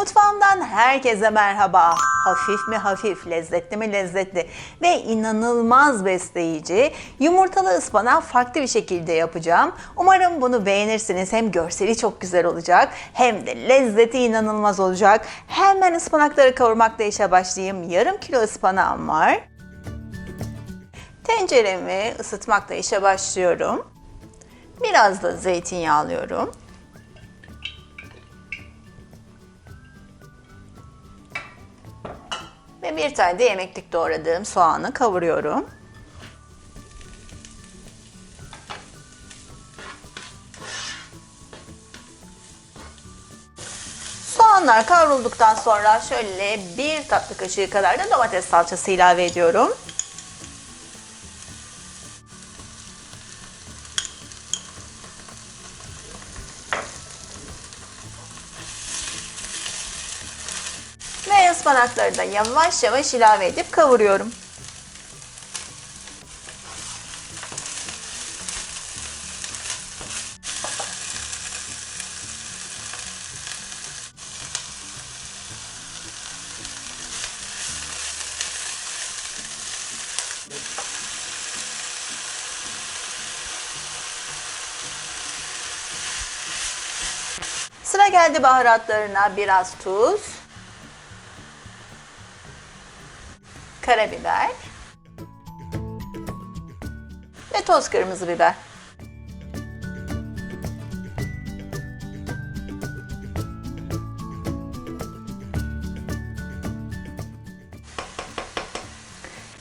Mutfağımdan herkese merhaba. Hafif mi hafif, lezzetli mi lezzetli ve inanılmaz besleyici yumurtalı ıspanağı farklı bir şekilde yapacağım. Umarım bunu beğenirsiniz. Hem görseli çok güzel olacak hem de lezzeti inanılmaz olacak. Hemen ıspanakları kavurmakla işe başlayayım. Yarım kilo ıspanağım var. Tenceremi ısıtmakla işe başlıyorum. Biraz da zeytinyağı alıyorum. Ve bir tane de yemeklik doğradığım soğanı kavuruyorum. Soğanlar kavrulduktan sonra şöyle bir tatlı kaşığı kadar da domates salçası ilave ediyorum. Ve ıspanakları da yavaş yavaş ilave edip kavuruyorum. Sıra geldi baharatlarına biraz tuz, karabiber ve toz kırmızı biber.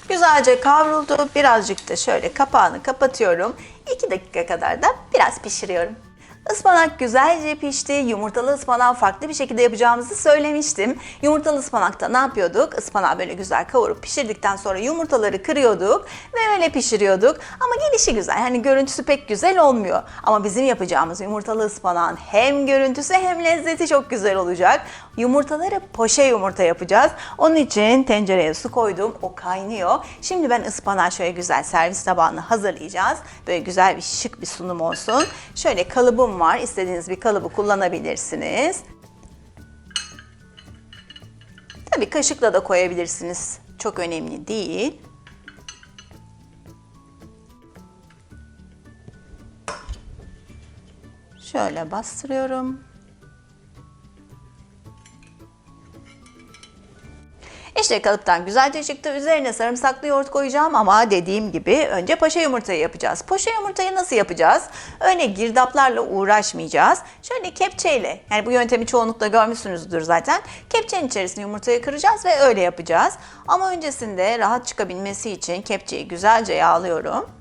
Güzelce kavruldu. Birazcık da şöyle kapağını kapatıyorum. 2 dakika kadar da biraz pişiriyorum. Ispanak güzelce pişti. Yumurtalı ıspanağı farklı bir şekilde yapacağımızı söylemiştim. Yumurtalı ıspanakta ne yapıyorduk? Ispanağı böyle güzel kavurup pişirdikten sonra yumurtaları kırıyorduk ve öyle pişiriyorduk. Ama gelişi güzel. Hani görüntüsü pek güzel olmuyor. Ama bizim yapacağımız yumurtalı ıspanağın hem görüntüsü hem lezzeti çok güzel olacak. Yumurtaları poşe yumurta yapacağız. Onun için tencereye su koydum. O kaynıyor. Şimdi ben ıspanağı şöyle güzel servis tabağına hazırlayacağız. Böyle güzel bir şık bir sunum olsun. Şöyle kalıbım var. İstediğiniz bir kalıbı kullanabilirsiniz. Tabii kaşıkla da koyabilirsiniz. Çok önemli değil. Şöyle bastırıyorum. İşte kalıptan güzelce çıktı. Üzerine sarımsaklı yoğurt koyacağım ama dediğim gibi önce paşa yumurtayı yapacağız. Paşa yumurtayı nasıl yapacağız? Öyle girdaplarla uğraşmayacağız. Şöyle kepçeyle, yani bu yöntemi çoğunlukla görmüşsünüzdür zaten. Kepçenin içerisine yumurtayı kıracağız ve öyle yapacağız. Ama öncesinde rahat çıkabilmesi için kepçeyi güzelce yağlıyorum.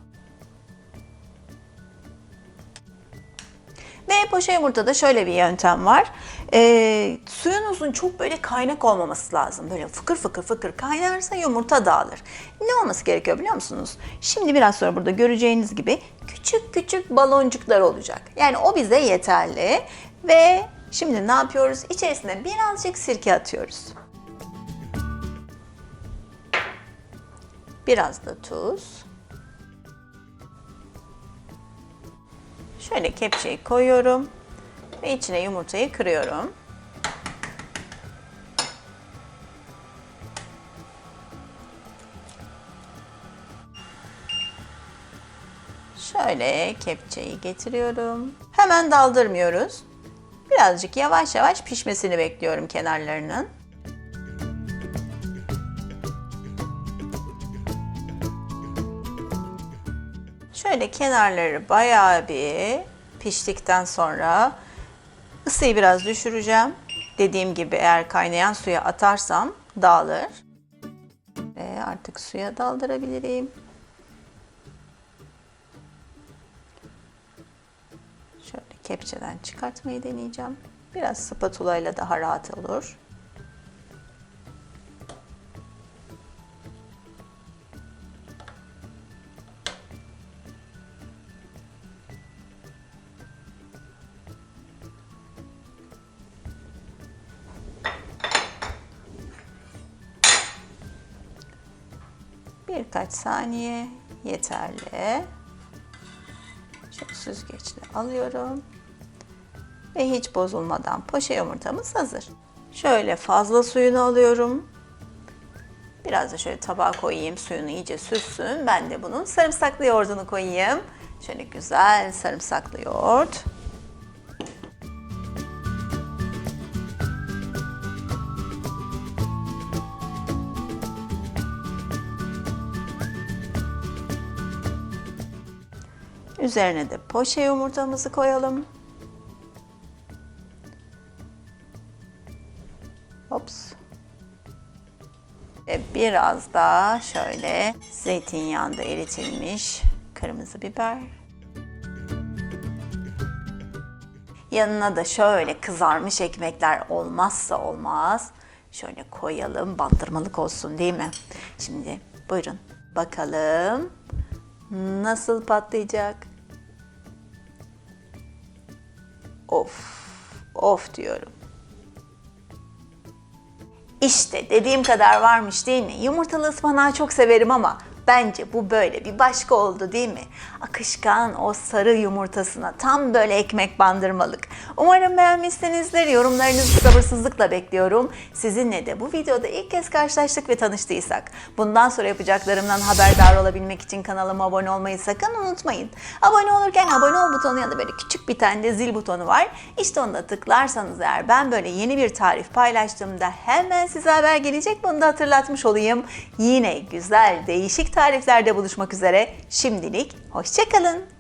Ve poşe yumurtada şöyle bir yöntem var. Ee, suyunuzun çok böyle kaynak olmaması lazım. Böyle fıkır fıkır fıkır kaynarsa yumurta dağılır. Ne olması gerekiyor biliyor musunuz? Şimdi biraz sonra burada göreceğiniz gibi küçük küçük baloncuklar olacak. Yani o bize yeterli. Ve şimdi ne yapıyoruz? İçerisine birazcık sirke atıyoruz. Biraz da tuz. Şöyle kepçeyi koyuyorum ve içine yumurtayı kırıyorum. Şöyle kepçeyi getiriyorum. Hemen daldırmıyoruz. Birazcık yavaş yavaş pişmesini bekliyorum kenarlarının. Şöyle kenarları bayağı bir piştikten sonra ısıyı biraz düşüreceğim. Dediğim gibi eğer kaynayan suya atarsam dağılır. Ve artık suya daldırabilirim. Şöyle kepçeden çıkartmayı deneyeceğim. Biraz spatula ile daha rahat olur. Birkaç saniye yeterli. Şöyle süzgeçle alıyorum. Ve hiç bozulmadan poşe yumurtamız hazır. Şöyle fazla suyunu alıyorum. Biraz da şöyle tabağa koyayım suyunu iyice süssün. Ben de bunun sarımsaklı yoğurdunu koyayım. Şöyle güzel sarımsaklı yoğurt. Üzerine de poşe yumurtamızı koyalım. Hops. Ve biraz daha şöyle zeytinyağında eritilmiş kırmızı biber. Yanına da şöyle kızarmış ekmekler olmazsa olmaz. Şöyle koyalım bandırmalık olsun değil mi? Şimdi buyurun bakalım nasıl patlayacak? Of, of diyorum. İşte dediğim kadar varmış değil mi? Yumurtalı ıspanağı çok severim ama bence bu böyle bir başka oldu değil mi? Akışkan o sarı yumurtasına tam böyle ekmek bandırmalık. Umarım beğenmişsinizdir. Yorumlarınızı sabırsızlıkla bekliyorum. Sizinle de bu videoda ilk kez karşılaştık ve tanıştıysak. Bundan sonra yapacaklarımdan haberdar olabilmek için kanalıma abone olmayı sakın unutmayın. Abone olurken abone ol butonu yanında böyle küçük bir tane de zil butonu var. İşte onu da tıklarsanız eğer ben böyle yeni bir tarif paylaştığımda hemen size haber gelecek. Bunu da hatırlatmış olayım. Yine güzel değişik tariflerde buluşmak üzere. Şimdilik hoşçakalın.